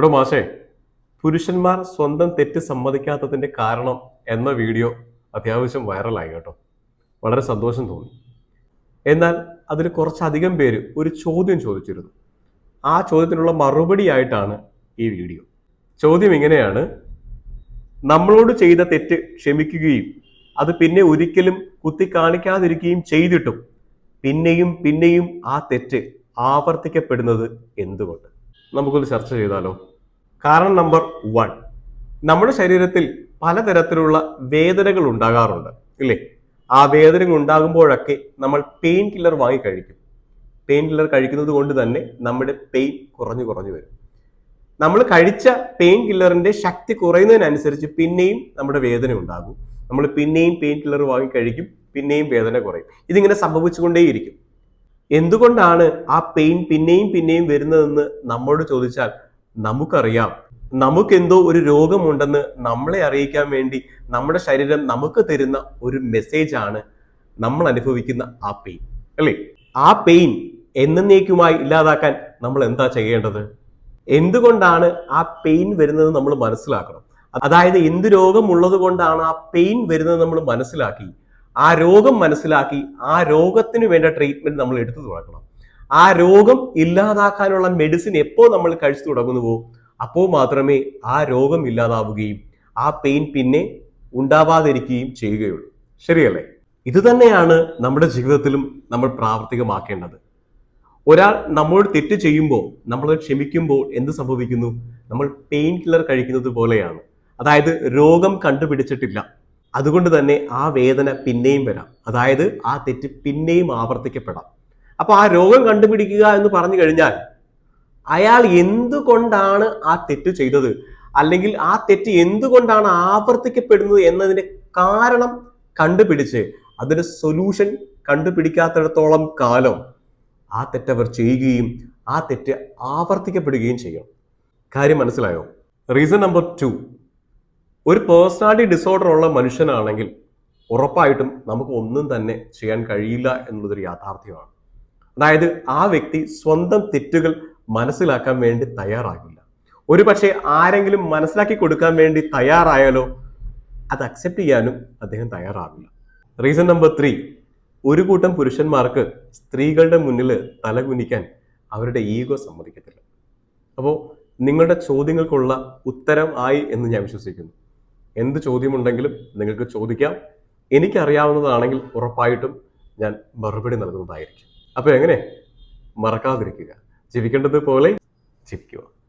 എടോ മാഷേ പുരുഷന്മാർ സ്വന്തം തെറ്റ് സമ്മതിക്കാത്തതിന്റെ കാരണം എന്ന വീഡിയോ അത്യാവശ്യം വൈറലായി കേട്ടോ. വളരെ സന്തോഷം തോന്നി. എന്നാൽ അതിൽ കുറച്ചധികം പേര് ഒരു ചോദ്യം ചോദിച്ചിരുന്നു. ആ ചോദ്യത്തിനുള്ള മറുപടി ആയിട്ടാണ് ഈ വീഡിയോ. ചോദ്യം ഇങ്ങനെയാണ് നമ്മളോട് ചെയ്ത തെറ്റ് ക്ഷമിക്കുകയും അത് പിന്നെ ഒരിക്കലും കുത്തി കാണിക്കാതിരിക്കുകയും ചെയ്തിട്ടും പിന്നെയും പിന്നെയും ആ തെറ്റ് ആവർത്തിക്കപ്പെടുന്നത് എന്തുകൊണ്ട്? നമുക്കൊന്ന് ചർച്ച ചെയ്താലോ? കാരണം നമ്പർ വൺ. നമ്മുടെ ശരീരത്തിൽ പലതരത്തിലുള്ള വേദനകൾ ഉണ്ടാകാറുണ്ട് ഇല്ലേ? ആ വേദന ഉണ്ടാകുമ്പോഴൊക്കെ നമ്മൾ പെയിൻ കില്ലർ വാങ്ങി കഴിക്കും. പെയിൻ കില്ലർ കഴിക്കുന്നത് കൊണ്ട് തന്നെ നമ്മുടെ പെയിൻ കുറഞ്ഞു കുറഞ്ഞു വരും. നമ്മൾ കഴിച്ച പെയിൻ കില്ലറിന്റെ ശക്തി കുറയുന്നതിനനുസരിച്ച് പിന്നെയും നമ്മുടെ വേദന ഉണ്ടാകും. നമ്മൾ പിന്നെയും പെയിൻ കില്ലർ വാങ്ങി കഴിക്കും പിന്നെയും വേദന കുറയും. ഇതിങ്ങനെ സംഭവിച്ചുകൊണ്ടേയിരിക്കും. എന്തുകൊണ്ടാണ് ആ പെയിൻ പിന്നെയും പിന്നെയും വരുന്നതെന്ന് നമ്മോട് ചോദിച്ചാൽ നമുക്കറിയാം. നമുക്കെന്തോ ഒരു രോഗമുണ്ടെന്ന് നമ്മളെ അറിയിക്കാൻ വേണ്ടി നമ്മുടെ ശരീരം നമുക്ക് തരുന്ന ഒരു മെസ്സേജ് ആണ് നമ്മൾ അനുഭവിക്കുന്ന ആ പെയിൻ അല്ലേ? ആ പെയിൻ എന്നേക്കുമായി ഇല്ലാതാക്കാൻ നമ്മൾ എന്താ ചെയ്യേണ്ടത്? എന്തുകൊണ്ടാണ് ആ പെയിൻ വരുന്നത് നമ്മൾ മനസ്സിലാക്കണം? അതായത് എന്ത് രോഗമുള്ളത് കൊണ്ടാണ് ആ പെയിൻ വരുന്നത് നമ്മൾ മനസ്സിലാക്കി? ആ രോഗം മനസ്സിലാക്കി ആ രോഗത്തിന് വേണ്ട ട്രീറ്റ്മെന്റ് നമ്മൾ എടുത്തു തുടങ്ങണം. ആ രോഗം ഇല്ലാതാക്കാനുള്ള മെഡിസിൻ എപ്പോൾ നമ്മൾ കഴിച്ചു തുടങ്ങുന്നുവോ അപ്പോൾ മാത്രമേ ആ രോഗം ഇല്ലാതാവുകയും ആ പെയിൻ പിന്നെ ഉണ്ടാവാതിരിക്കുകയും ചെയ്യുകയുള്ളൂ. ശരിയല്ലേ? ഇത് തന്നെയാണ് നമ്മുടെ ജീവിതത്തിലും നമ്മൾ പ്രാവർത്തികമാക്കേണ്ടത്. ഒരാൾ നമ്മളോട് തെറ്റ് ചെയ്യുമ്പോൾ നമ്മൾ ക്ഷമിക്കുമ്പോൾ എന്ത് സംഭവിക്കുന്നു? നമ്മൾ പെയിൻ കില്ലർ കഴിക്കുന്നത് പോലെയാണ്. അതായത് രോഗം കണ്ടുപിടിച്ചിട്ടില്ല. അതുകൊണ്ട് തന്നെ ആ വേദന പിന്നെയും വരാം. അതായത് ആ തെറ്റ് പിന്നെയും ആവർത്തിക്കപ്പെടാം. അപ്പൊ ആ രോഗം കണ്ടുപിടിക്കുക എന്ന് പറഞ്ഞു കഴിഞ്ഞാൽ അയാൾ എന്തുകൊണ്ടാണ് ആ തെറ്റ് ചെയ്തത്? അല്ലെങ്കിൽ ആ തെറ്റ് എന്തുകൊണ്ടാണ് ആവർത്തിക്കപ്പെടുന്നത് എന്നതിന്റെ കാരണം കണ്ടുപിടിച്ച് അതിന് സൊല്യൂഷൻ കണ്ടുപിടിക്കാത്തിടത്തോളം കാലം ആ തെറ്റ് അവർ ചെയ്യുകയും ആ തെറ്റ് ആവർത്തിക്കപ്പെടുകയും ചെയ്യും കാര്യം മനസ്സിലായോ? റീസൺ നമ്പർ ടു ഒരു പേഴ്സണാലിറ്റി ഡിസോർഡർ ഉള്ള മനുഷ്യനാണെങ്കിൽ ഉറപ്പായിട്ടും നമുക്ക് ഒന്നും തന്നെ ചെയ്യാൻ കഴിയില്ല എന്നുള്ളതൊരു യാഥാർത്ഥ്യമാണ്. അതായത് ആ വ്യക്തി സ്വന്തം തെറ്റുകൾ മനസ്സിലാക്കാൻ വേണ്ടി തയ്യാറാകില്ല. ഒരു പക്ഷേ ആരെങ്കിലും മനസ്സിലാക്കി കൊടുക്കാൻ വേണ്ടി തയ്യാറായാലോ അത് അക്സെപ്റ്റ് ചെയ്യാനും അദ്ദേഹം തയ്യാറാവില്ല. റീസൺ നമ്പർ ത്രീ ഒരു കൂട്ടം പുരുഷന്മാർക്ക് സ്ത്രീകളുടെ മുന്നിൽ തലകുനിക്കാൻ അവരുടെ ഈഗോ സമ്മതിക്കത്തില്ല. അപ്പോൾ നിങ്ങളുടെ ചോദ്യങ്ങൾക്കുള്ള ഉത്തരം ആയി എന്ന് ഞാൻ വിശ്വസിക്കുന്നു. എന്ത് ചോദ്യമുണ്ടെങ്കിലും നിങ്ങൾക്ക് ചോദിക്കാം. എനിക്കറിയാവുന്നതാണെങ്കിൽ ഉറപ്പായിട്ടും ഞാൻ മറുപടി നൽകുന്നതായിരിക്കും. അപ്പോൾ എങ്ങനെ? മറക്കാതിരിക്കുക. ജീവിക്കേണ്ടത് പോലെ ജീവിക്കുക.